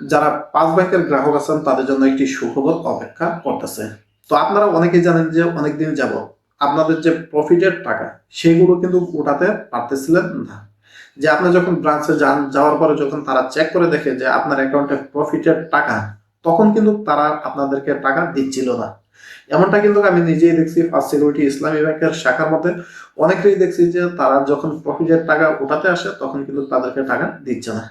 যারা পাঁচ ব্যাংকের গ্রাহক আছেন, তাদের জন্য একটি সুখবর অপেক্ষা করতেছে। তো আপনারা অনেকেই জানেন যে অনেকদিন যাব আপনাদের যে প্রফিটের টাকা, সেগুলো কিন্তু উঠাতে পারতেছিলেন না। যে আপনি যখন ব্রাঞ্চে যান, যাওয়ার পরে যখন তারা চেক করে দেখে যে আপনার অ্যাকাউন্টে প্রফিটের টাকা, তখন কিন্তু তারা আপনাদেরকে টাকা দিচ্ছিল না। এমনটা কিন্তু আমি নিজেই দেখছি ফার্স্ট সিকিউরিটি ইসলামী ব্যাংকের শাখার মধ্যে অনেকেই দেখছি যে তারা যখন প্রফিটের টাকা উঠাতে আসে, তখন কিন্তু তাদেরকে টাকা দিচ্ছে না।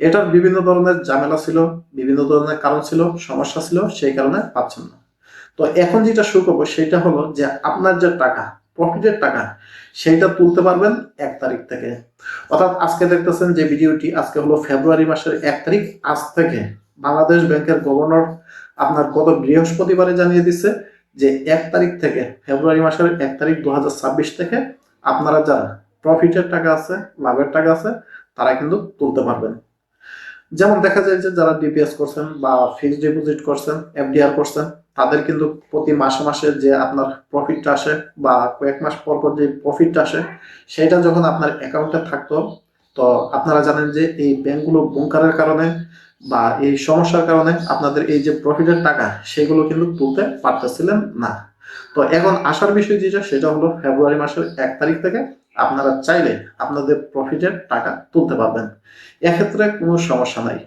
এটার বিভিন্ন ধরনের ঝামেলা ছিল, বিভিন্ন ধরনের কারণ ছিল, সমস্যা ছিল, সেই কারণে পাচ্ছেন না। তো এখন যেটা সুখবর সেটা হলো যে আপনার যে টাকা প্রফিটের টাকা, সেইটা তুলতে পারবেন এক তারিখ থেকে। অর্থাৎ আজকে দেখতেছেন যে ভিডিওটি আজকে হলো ফেব্রুয়ারি মাসের এক তারিখ। আজ থেকে বাংলাদেশ ব্যাংকের গভর্নর আপনার গত বৃহস্পতিবারে জানিয়ে দিচ্ছে যে এক তারিখ থেকে, ফেব্রুয়ারি মাসের এক তারিখ দু হাজার ছাব্বিশ থেকে আপনারা যারা প্রফিটের টাকা আছে, লাভের টাকা আছে, তারা কিন্তু তুলতে পারবেন। যেমন দেখা যায় যে যারা ডিপিএস করছেন বা ফিক্সড ডিপোজিট করছেন এফডিআর করছেন, তাদের কিন্তু প্রতি মাসে মাসে যে আপনার প্রফিটটা আসে বা কয়েক মাস পর পর যে প্রফিটটা আসে, সেটা যখন আপনার অ্যাকাউন্টে থাকতো, তো আপনারা জানেন যে এই ব্যাংকগুলো বুঙ্কারের কারণে বা এই সমস্যার কারণে আপনাদের এই যে প্রফিটের টাকা, সেগুলো কিন্তু তুলতে পারতেছিলেন না। তো এখন আসার বিষয় যেটা সেটা হলো ফেব্রুয়ারি মাসের এক তারিখ থেকে আপনারা চাইলে আপনাদের প্রফিটের টাকা তুলতে পারবেন। এক্ষেত্রে কোনো সমস্যা নাই।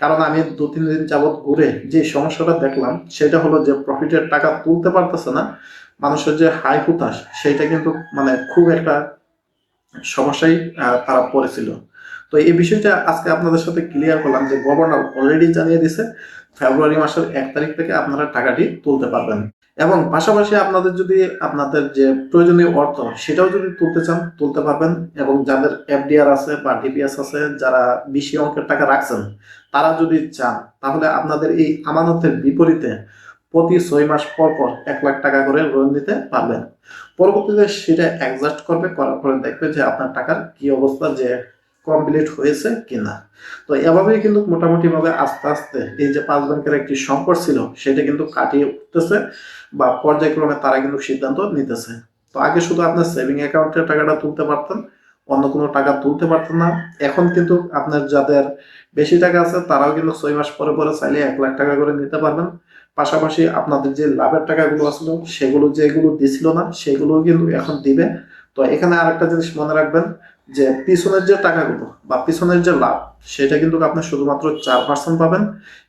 কারণ আমি দু তিন দিন যাবৎ ঘুরে যে সমস্যাটা দেখলাম সেটা হলো যে প্রফিটের টাকা তুলতে পারতেছে না। মানুষের যে হাই হুতাশ সেইটা কিন্তু মানে খুব একটা সমস্যায় আহ, তারা পড়েছিল। তো এই বিষয়টা আজকে আপনাদের সাথে ক্লিয়ার করলাম যে গভর্নর অলরেডি জানিয়ে দিছে ফেব্রুয়ারি মাসের এক তারিখ থেকে আপনারা টাকাটি তুলতে পারবেন। এবং পাশাপাশি আপনাদের যদি আপনাদের যে প্রয়োজনীয় অর্থ, সেটাও যদি তুলতে চান, তুলতে পারবেন। এবং যাদের এফডিআর আছে বা ডিপিএস আছে, যারা বেশি অঙ্কের টাকা রাখছেন, তারা যদি চান, তাহলে আপনাদের এই আমানতের বিপরীতে প্রতি ছয় মাস পর পর এক লাখ টাকা করে লোন নিতে পারবেন। পরবর্তীতে সেটা অ্যাডজাস্ট করবে, করার পরে দেখবে যে আপনার টাকার কি অবস্থা, যে কমপ্লিট হয়েছে কিনা। তো এভাবেই কিন্তু মোটামুটি ভাবে আস্তে আস্তে এই যে পাঁচ ব্যাংকের একটি সংকট ছিল, সেটা কিন্তু কাটিয়ে উঠতেছে বা পর্যায়ক্রমে তারা কিন্তু সিদ্ধান্ত নিতেছে। তো আগে শুধু আপনার সেভিং অ্যাকাউন্টের টাকাটা তুলতে পারতেন, অন্য কোনো টাকা তুলতে পারতেন না। এখন কিন্তু আপনার যাদের বেশি টাকা আছে, তারাও কিন্তু ছয় মাস পরে পরে চাইলে এক লাখ টাকা করে নিতে পারবেন। পাশাপাশি আপনাদের যে লাভের টাকাগুলো আসলো, সেগুলো যেগুলো দিছিল না, সেগুলোও কিন্তু এখন দিবে। তো এখানে আরেকটা জিনিস মনে রাখবেন যে পিছনের যে টাকাগুলো বা পিছনের যে লাভ, সেটা কিন্তু আপনি শুধুমাত্র চার পার্সেন্ট পাবেন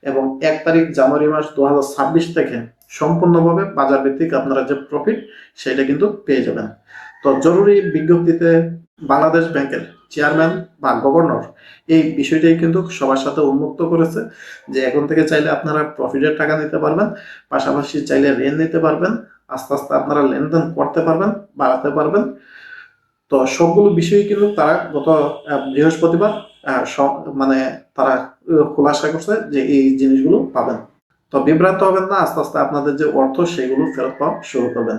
এবং এক তারিখ জানুয়ারি মাস দু হাজার ছাব্বিশ থেকে সম্পূর্ণভাবে বাজার ভিত্তিক আপনারা যে প্রফিট সেটা কিন্তু পেয়ে যাবেন। তো জরুরি বিজ্ঞপ্তিতে বাংলাদেশ ব্যাংকের চেয়ারম্যান বা গভর্নর এই বিষয়টাই কিন্তু সবার সাথে উন্মুক্ত করেছে যে এখন থেকে চাইলে আপনারা প্রফিটের টাকা নিতে পারবেন, পাশাপাশি চাইলে ঋণ নিতে পারবেন। আস্তে আস্তে আপনারা লেনদেন করতে পারবেন, বাড়াতে পারবেন। তো সবগুলো বিষয়ে কিন্তু তারা গত বৃহস্পতিবার মানে তারা খোলাসা করছে যে এই জিনিসগুলো পাবেন। তো বিভ্রান্ত হবেন না, আস্তে আস্তে আপনাদের যে অর্থ সেগুলো ফেরত পাওয়া শুরু করবেন।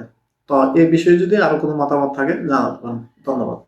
তো এই বিষয়ে যদি আরও কোনো মতামত থাকে, জানাতে পারেন। ধন্যবাদ।